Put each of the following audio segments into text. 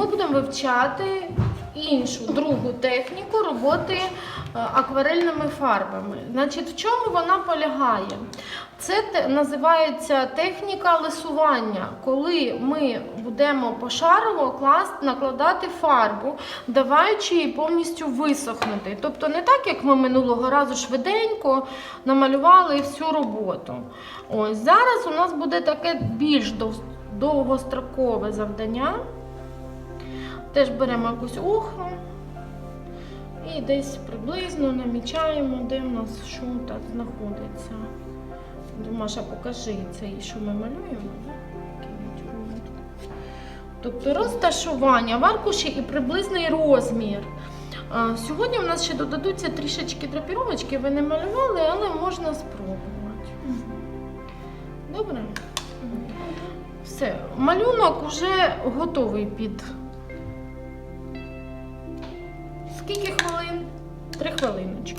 ми будемо вивчати іншу другу техніку роботи е, акварельними фарбами. Значить, в чому вона полягає? Це називається техніка лисування, коли ми будемо пошарово клас- накладати фарбу, даваючи їй повністю висохнути. Тобто не так, як ми минулого разу швиденько намалювали всю роботу. Ось зараз у нас буде таке більш довгострокове завдання. Теж беремо якусь охру і десь приблизно намічаємо, де в нас що тут знаходиться. Маша, покажи це, що ми малюємо. Тобто розташування в аркуші і приблизний розмір. Сьогодні в нас ще додадуться трішечки драпіровочки, ви не малювали, але можна спробувати. Добре? Все, малюнок вже готовий під. Скільки хвилин? Три хвилиночки.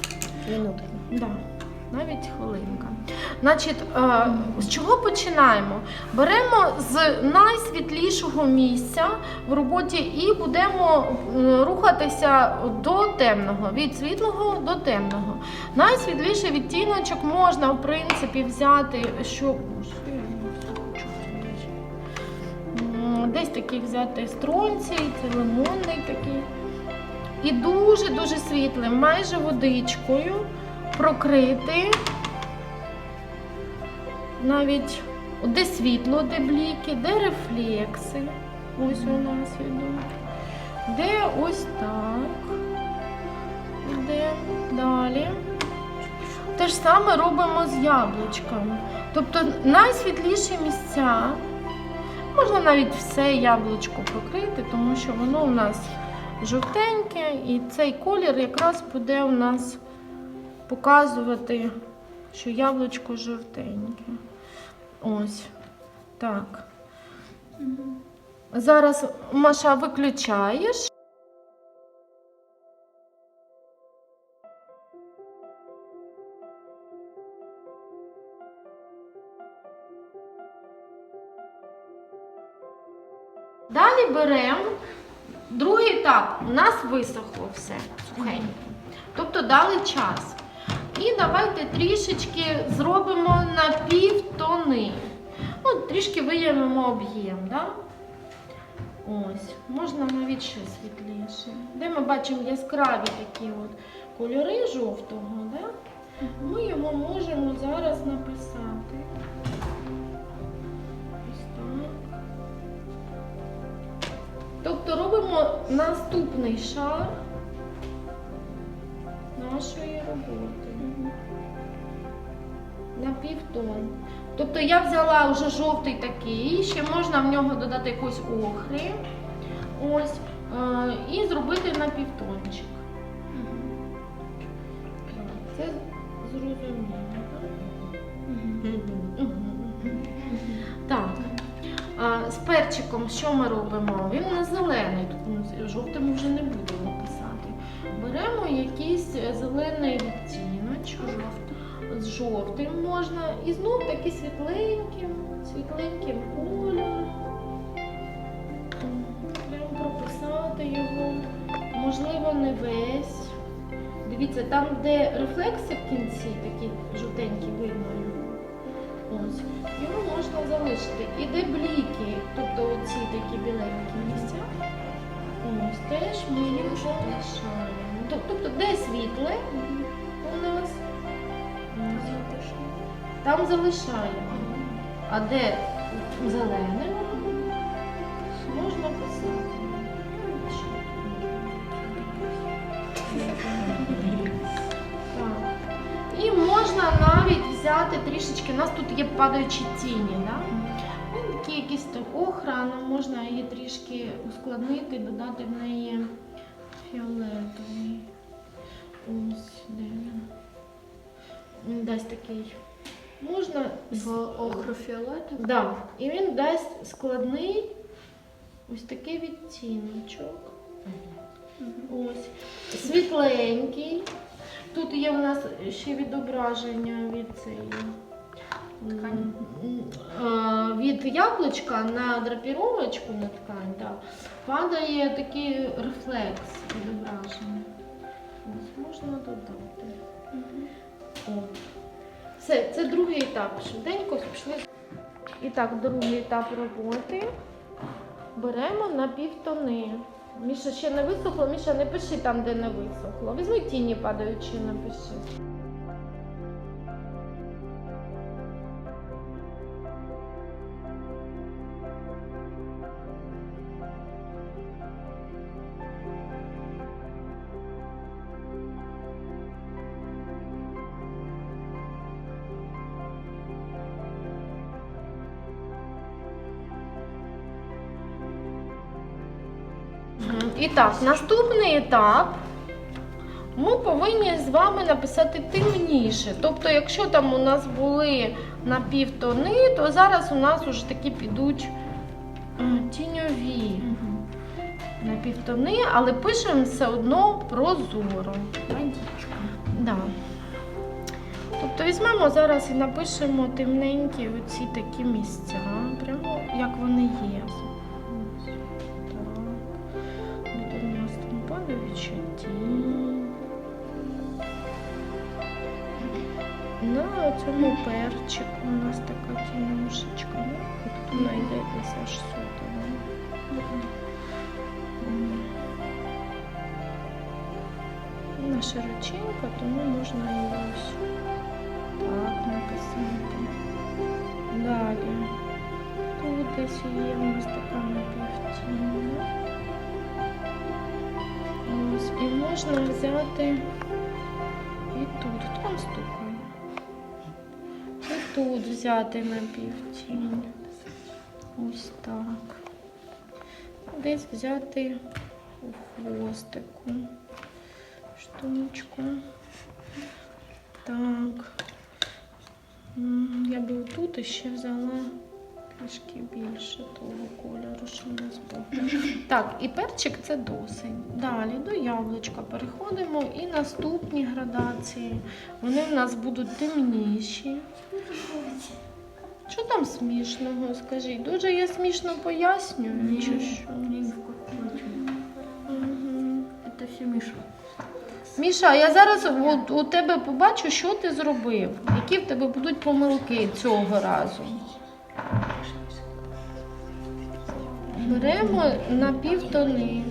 Минуту. Да, навіть хвилинка. Значить, е, з чого починаємо? Беремо з найсвітлішого місця в роботі і будемо е, рухатися до темного, від світлого до темного. Найсвітліший відтіночок можна, в принципі, взяти, що. Десь такий взяти стронцій, це лимонний такий. І дуже-дуже світлим, майже водичкою прокрити навіть де світло, де бліки, де рефлекси. Ось у нас йдуть. Де ось так. Іде далі. Те ж саме робимо з яблучками. Тобто найсвітліші місця. Можна навіть все яблучко прокрити, тому що воно у нас жовтеньке, і цей колір якраз буде у нас показувати, що яблучко жовтеньке. Ось. Так. Зараз Маша виключаєш. Далі беремо другий етап. У нас висохло все сухенько. Тобто дали час. І давайте трішечки зробимо на півтони. Ну, трішки виявимо об'єм. Да? Ось, можна навіть ще світліше. Де ми бачимо яскраві такі от кольори жовтого, да? ми його можемо зараз написати. Тобто робимо наступний шар нашої роботи. На півтон. Тобто я взяла вже жовтий такий, ще можна в нього додати якусь охри. Ось. е, І зробити на півтончик. Це зрозуміло. З перчиком що ми робимо? Він не зелений, тут жовтим вже не будемо писати. Беремо якийсь зелений відтіночок. З жовтим можна. І знов таки світленьким, світленьким кольором. Прямо прописати його. Можливо, не весь. Дивіться, там, де рефлекси в кінці, такі жовтенькі видно. Ось. Його можна залишити. І де бліки, тобто оці такі біленькі місця. Ось теж ми їм залишаємо. Тобто, де світле у нас, там залишаємо. А де зелене, взяти трішечки, у нас тут є падаючі тіні, да? Ну, такі якісь охра, ну, можна її трішки ускладнити, додати в неї фіолетовий. Ось де він. Він дасть такий. Можна охрофіолетовий? Да. І він дасть складний ось такий відтіночок. Ось. Світленький. Тут є у нас ще відображення від цієї м, е, від яблучка на драпіровочку на ткань, да, падає такий рефлекс відображення. Ось можна додати. О. Все, це другий етап. Швиденько пішли. І так, другий етап роботи. Беремо на півтони. Міша ще не висохло, Міша, не пиши там, де не висохло. Візьми тіні падаючі, напиши. І так, наступний етап. Ми повинні з вами написати темніше. Тобто, якщо там у нас були на півтони, то зараз у нас вже такі підуть тіньові на півтони, але пишемо все одно прозоро. Водичка. Да. Тобто візьмемо зараз і напишемо темненькі оці такі місця, прямо як вони є. Падаюча тінь. На цьому перчику у нас така тінюшечка. Ну, Тут вона йде десь аж сюди. Вона широченька, тому можна її ось так написати. Далі. Тут десь є у нас така напівтіння. Ось, і можна взяти і тут. Хто там стукає? І тут взяти напівтінь. Ось так. Десь взяти у хвостику штучку. Так. Я би тут ще взяла трішки більше того кольору, що у нас був. Так, і перчик це досить. Далі до яблучка переходимо і наступні градації. Вони в нас будуть темніші. Що там смішного? Скажіть, дуже я смішно пояснюю, чи що? Все Миша. Міша, я зараз у тебе побачу, що ти зробив, які в тебе будуть помилки цього разу. Беремо на півтони.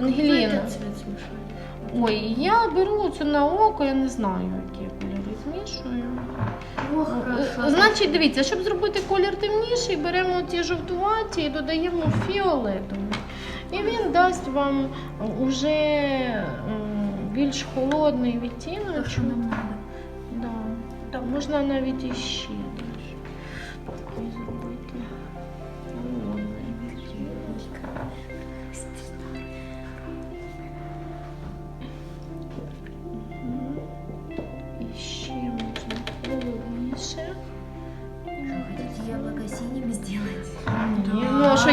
Ангеліна. Ой, я беру це на око, я не знаю, які я кольори змішую. Значить, дивіться, щоб зробити колір темніший, беремо ці жовтуваті і додаємо фіолетовий. І він дасть вам уже більш холодний відтінок. Да. Можна навіть і 6.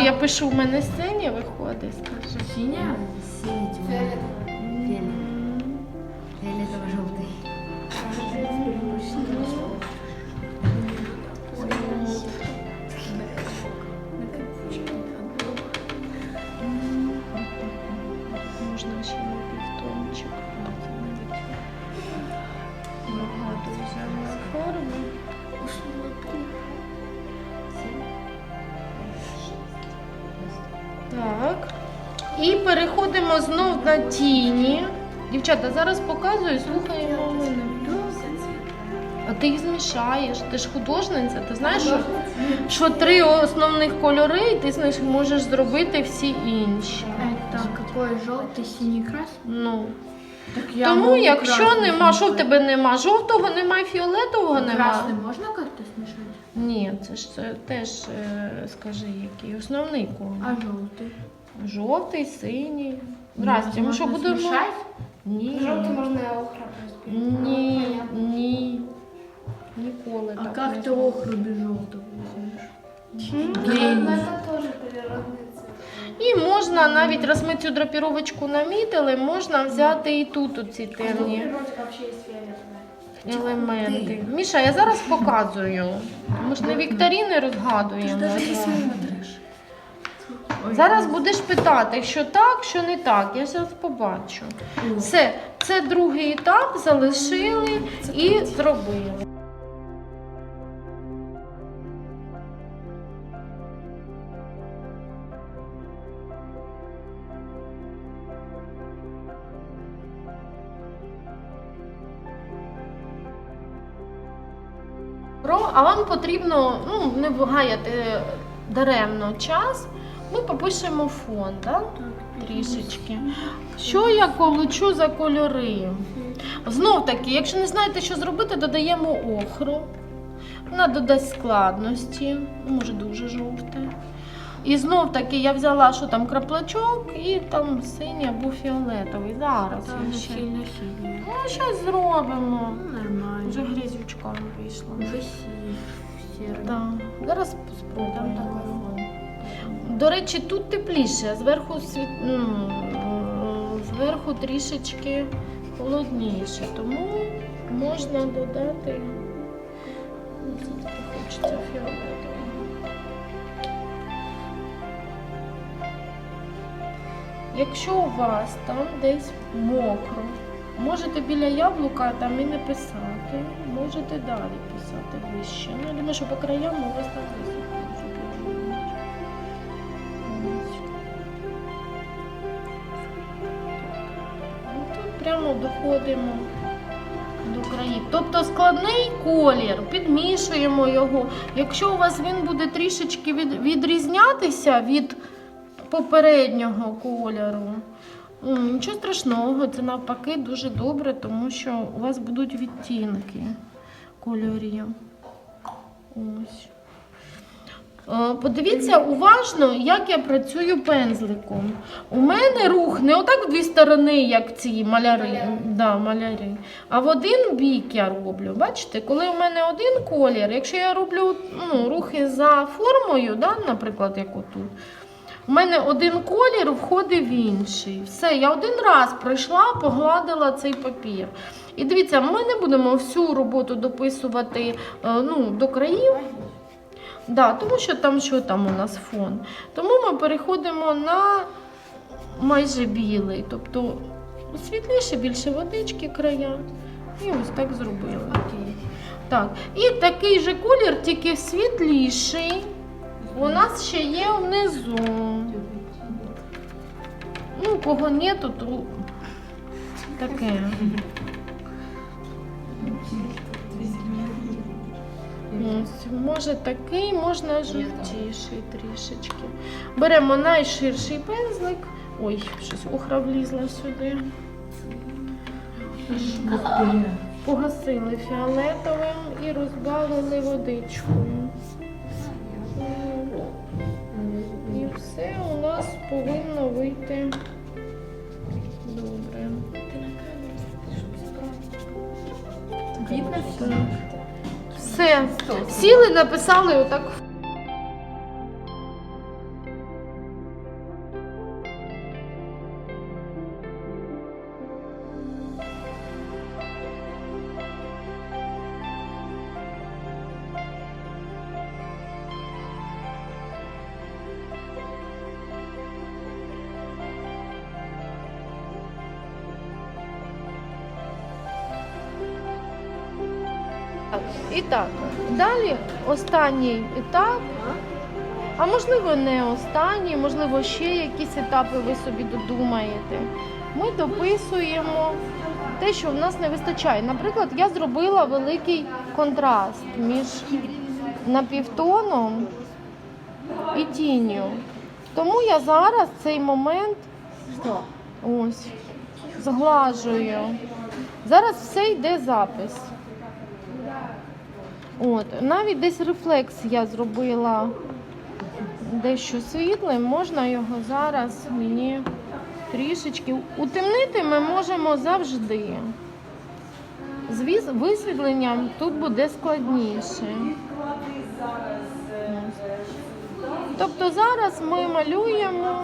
Я пишу, в мене синя виходить, скажи. Синя? Синий І переходимо знов на тіні. Дівчата, зараз показую, слухаємо мене. А ти їх змішаєш, ти ж художниця, ти знаєш, що, що три основних кольори, і ти з них можеш зробити всі інші. Это какой желтый, синий, красный? Ну. Так я Тому, могу якщо красный нема, що в смешать. тебе нема жовтого, нема фіолетового, нема. Красный можно как-то смешать? Ні, це ж це теж е, скажи, який основний колір. А желтый? Жовтий, синій. Ну, Здрасте, ми що можно будемо? смешать? Ні. Желтый можно охра разбить. Ні, ні. Ніколи А так как не ты зробиш. охру без желтого возьмешь? Ну, Гений. это тоже природный цвет. І можна навіть раз ми цю драпіровочку намітили, можна взяти і тут оці А что темні. в природе вообще есть фиолетовое? елементи. Міша, я зараз показую. Ми ж не вікторини розгадуємо. Зараз будеш питати, що так, що не так. Я зараз побачу. Все, це другий етап, залишили і зробили. А вам потрібно ну, не гаяти даремно час. Ми попишемо фон, да? трішечки. Що я колочу за кольори? Знов таки, якщо не знаєте, що зробити, додаємо охру. Вона додасть складності, може дуже жовте. І знов таки я взяла, що там краплачок і там синій або фіолетовий. Зараз я ще. Ну, щось зробимо. Нормально. Вже грязючка вийшла. Вже. Да. Зараз спробуємо. До речі, тут тепліше, зверху світ... зверху трішечки холодніше, тому можна додати. Ну, хочеться фіолетового. Якщо у вас там десь мокро, можете біля яблука там і не писати, можете далі писати вище. Ну, я думаю, що по краям у вас там висохне, Тут доходимо до країв. Тобто складний колір, підмішуємо його. Якщо у вас він буде трішечки від, відрізнятися від попереднього кольору, нічого страшного, це навпаки дуже добре, тому що у вас будуть відтінки кольорів. Ось. Е, Подивіться уважно, як я працюю пензликом. У мене рух не отак в дві сторони, як ці маляри, да, маляри, а в один бік я роблю. Бачите, коли у мене один колір, якщо я роблю ну, рухи за формою, да, наприклад, як отут, у мене один колір входить в інший. Все, я один раз пройшла, погладила цей папір. І дивіться, ми не будемо всю роботу дописувати е, ну, до країв. Да, тому що там що там у нас фон. Тому ми переходимо на майже білий, тобто світліше, більше водички края. І ось так зробили. Так, і такий же колір, тільки світліший. У нас ще є внизу. Ну, кого нету, то таке. Може такий, можна жовтіший трішечки. Беремо найширший пензлик. Ой, щось ухра влізла сюди. Погасили фіолетовим і розбавили водичкою. І все у нас повинно вийти добре. Видно все? Все. Сіли, написали отак. І так, далі останній етап, а можливо не останній, можливо, ще якісь етапи ви собі додумаєте. Ми дописуємо те, що в нас не вистачає. Наприклад, я зробила великий контраст між напівтоном і тінню. Тому я зараз цей момент ось зглажую. Зараз все йде запис. От, навіть десь рефлекс я зробила дещо світлим, можна його зараз мені трішечки. Утемнити ми можемо завжди. З висвітленням тут буде складніше. Тобто зараз ми малюємо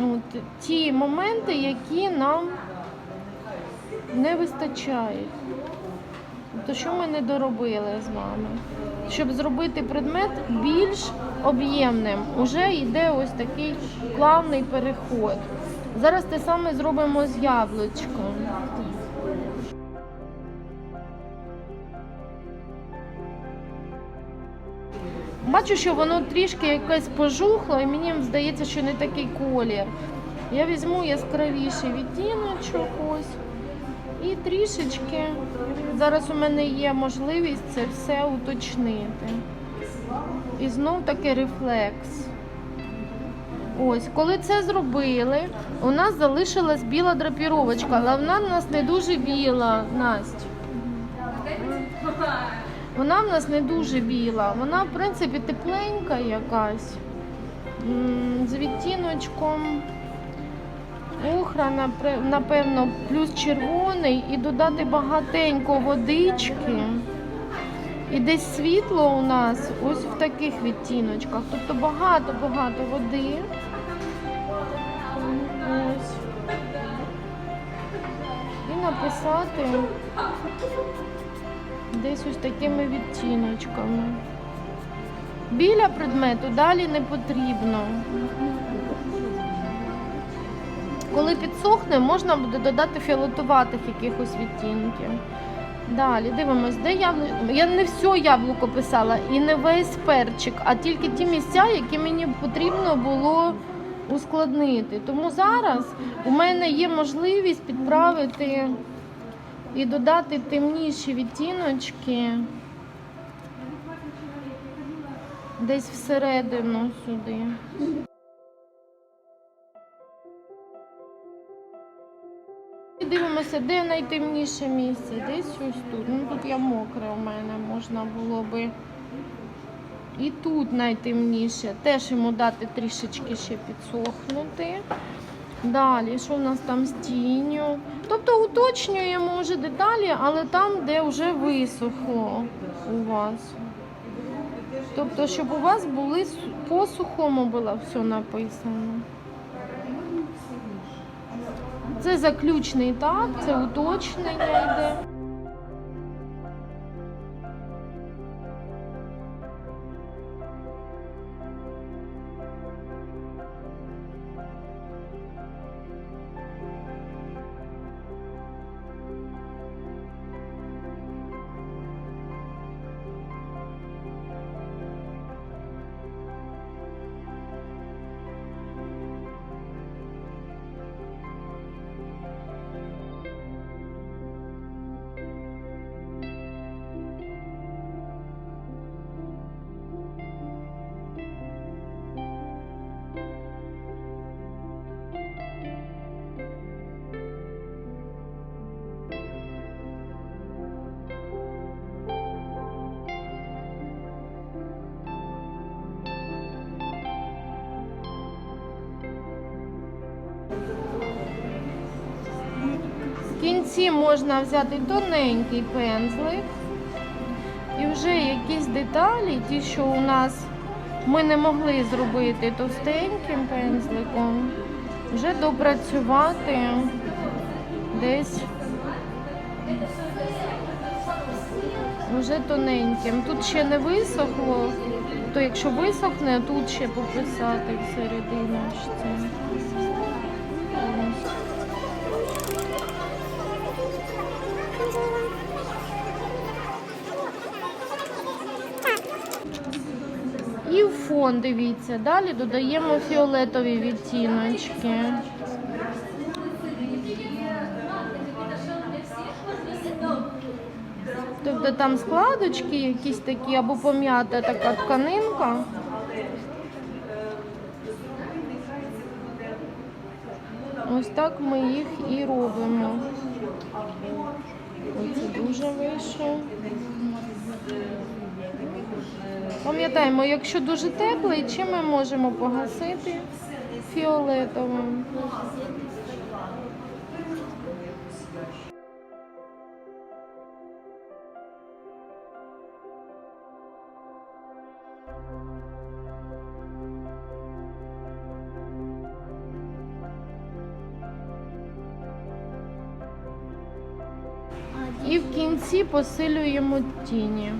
от, ті моменти, які нам не вистачає. То що ми не доробили з вами? Щоб зробити предмет більш об'ємним, уже йде ось такий плавний переход. Зараз те саме зробимо з яблучком. Бачу, що воно трішки якесь пожухло, і мені здається, що не такий колір. Я візьму яскравіший відтіночок ось. І трішечки. Зараз у мене є можливість це все уточнити. І знов таки рефлекс. Ось, коли це зробили, у нас залишилась біла драпіровочка, але вона в нас не дуже біла, Настя. Вона в нас не дуже біла. Вона, в принципі, тепленька якась. З відтіночком охра, напевно, плюс червоний і додати багатенько водички. І десь світло у нас ось в таких відтіночках. Тобто багато-багато води. Ось. І написати десь ось такими відтіночками. Біля предмету далі не потрібно. Коли підсохне, можна буде додати фіолетуватих якихось відтінків. Далі дивимось, де яблуко. Я не все яблуко писала і не весь перчик, а тільки ті місця, які мені потрібно було ускладнити. Тому зараз у мене є можливість підправити і додати темніші відтіночки десь всередину сюди. Дивимося, де найтемніше місце. Десь ось тут. Ну тут я мокре у мене можна було би. І тут найтемніше. Теж йому дати трішечки ще підсохнути. Далі, що в нас там з тінню? Тобто уточнюємо вже деталі, але там, де вже висохло у вас. Тобто, щоб у вас були по сухому було все написано. Це заключний етап, це уточнення йде. Кінці можна взяти тоненький пензлик і вже якісь деталі, ті, що у нас ми не могли зробити товстеньким пензликом, вже допрацювати десь вже тоненьким. Тут ще не висохло, то якщо висохне, тут ще пописати всерединочці. Фон, дивіться, далі додаємо фіолетові відтіночки. Тобто там складочки якісь такі, або пом'ята така тканинка. Ось так ми їх і робимо. Оце дуже вийшло. Пам'ятаємо, якщо дуже теплий, чим ми можемо погасити фіолетовим. І в кінці посилюємо тіні.